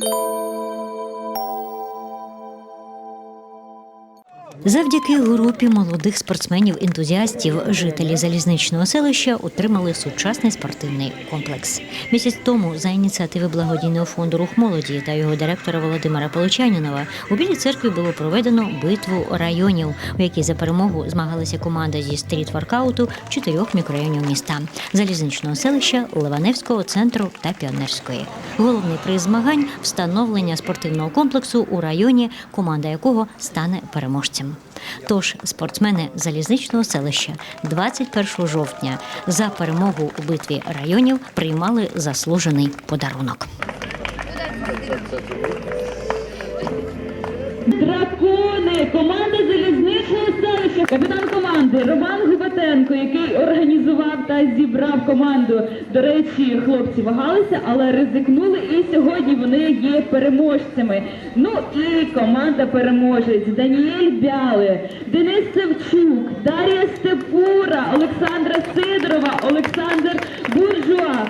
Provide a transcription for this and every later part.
Thank you. Завдяки групі молодих спортсменів-ентузіастів жителі залізничного селища отримали сучасний спортивний комплекс. Місяць тому за ініціативи благодійного фонду Рух молоді та його директора Володимира Поличанінова у Білій церкві було проведено битву районів, у якій за перемогу змагалася команда зі стріт-воркауту чотирьох мікрорайонів міста залізничного селища, Ливаневського центру та Піонерської. Головний приз змагань встановлення спортивного комплексу у районі, команда якого стане переможцем. Тож спортсмени залізничного селища 21 жовтня за перемогу у битві районів приймали заслужений подарунок. Дракони, команда залізничного селища, капітан команди Роман Губатенко, який організував та зібрав команду. До речі, хлопці вагалися, але ризикнули, і сьогодні вони є переможцями. Ну і команда переможець Даніель Бяли, Денис Севчук, Дар'я Степура, Олександра Сидорова, Олександр Буржуа.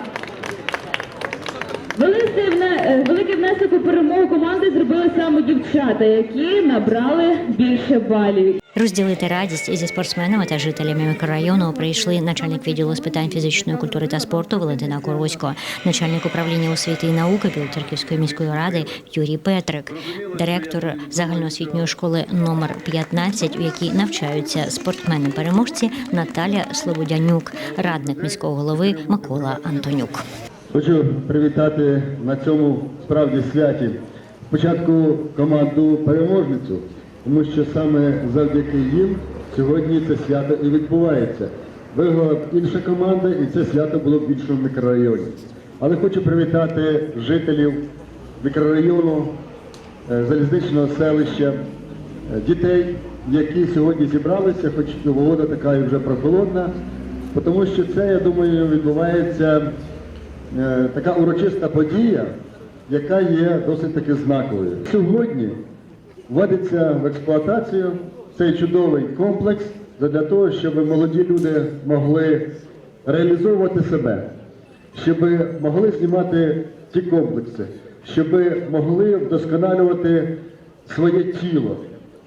Е, великий внесок у перемогу дівчата, які набрали більше балів. Розділити радість зі спортсменами та жителями мікрорайону прийшли начальник відділу з питань фізичної культури та спорту Валентина Коровсько, начальник управління освіти і науки Білоцерківської міської ради Юрій Петрик, директор загальноосвітньої школи номер 15, у якій навчаються спортсмени-переможці Наталя Слободянюк, радник міського голови Микола Антонюк. Хочу привітати на цьому справді святі спочатку команду переможницю, тому що саме завдяки їм сьогодні це свято і відбувається. Виграла інша команда, і це свято було б в іншому мікрорайоні. Але хочу привітати жителів мікрорайону, е, залізничного селища, е, дітей, які сьогодні зібралися, хоч погода така і вже прохолодна, тому що це, я думаю, відбувається е, така урочиста подія, яка є досить таки знаковою. Сьогодні вводиться в експлуатацію цей чудовий комплекс для того, щоб молоді люди могли реалізовувати себе, щоб могли знімати ті комплекси, щоб могли вдосконалювати своє тіло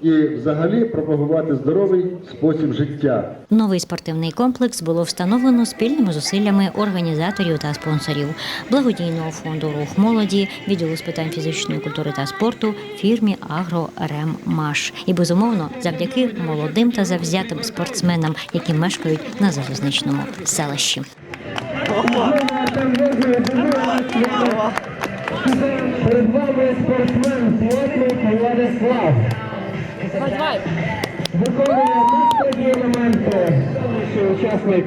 і взагалі пропагувати здоровий спосіб життя. Новий спортивний комплекс було встановлено спільними зусиллями організаторів та спонсорів благодійного фонду Рух молоді, відділу з питань фізичної культури та спорту, фірмі «Агрореммаш». І безумовно завдяки молодим та завзятим спортсменам, які мешкають на залізничному селищі. Перед вами спортсмен Владислав. Виконує надскладні елементи. Учасник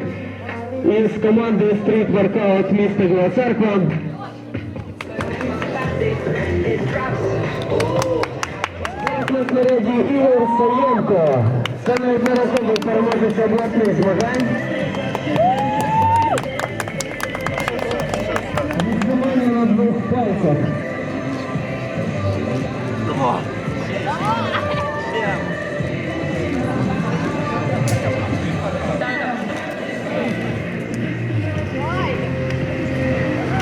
із команди Street Workout міста Біла Церква. Наряді Ігор Саєнко. Це неодноразовий переможець обласних змагань. Відзимання на двох пальцях.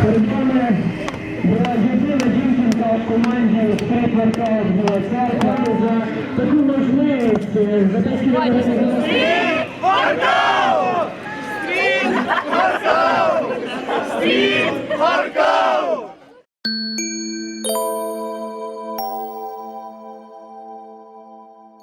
Перед вами була єдина дівчинка в команді Біла Церква за таку можливість, е, за те, що ви! Street workout!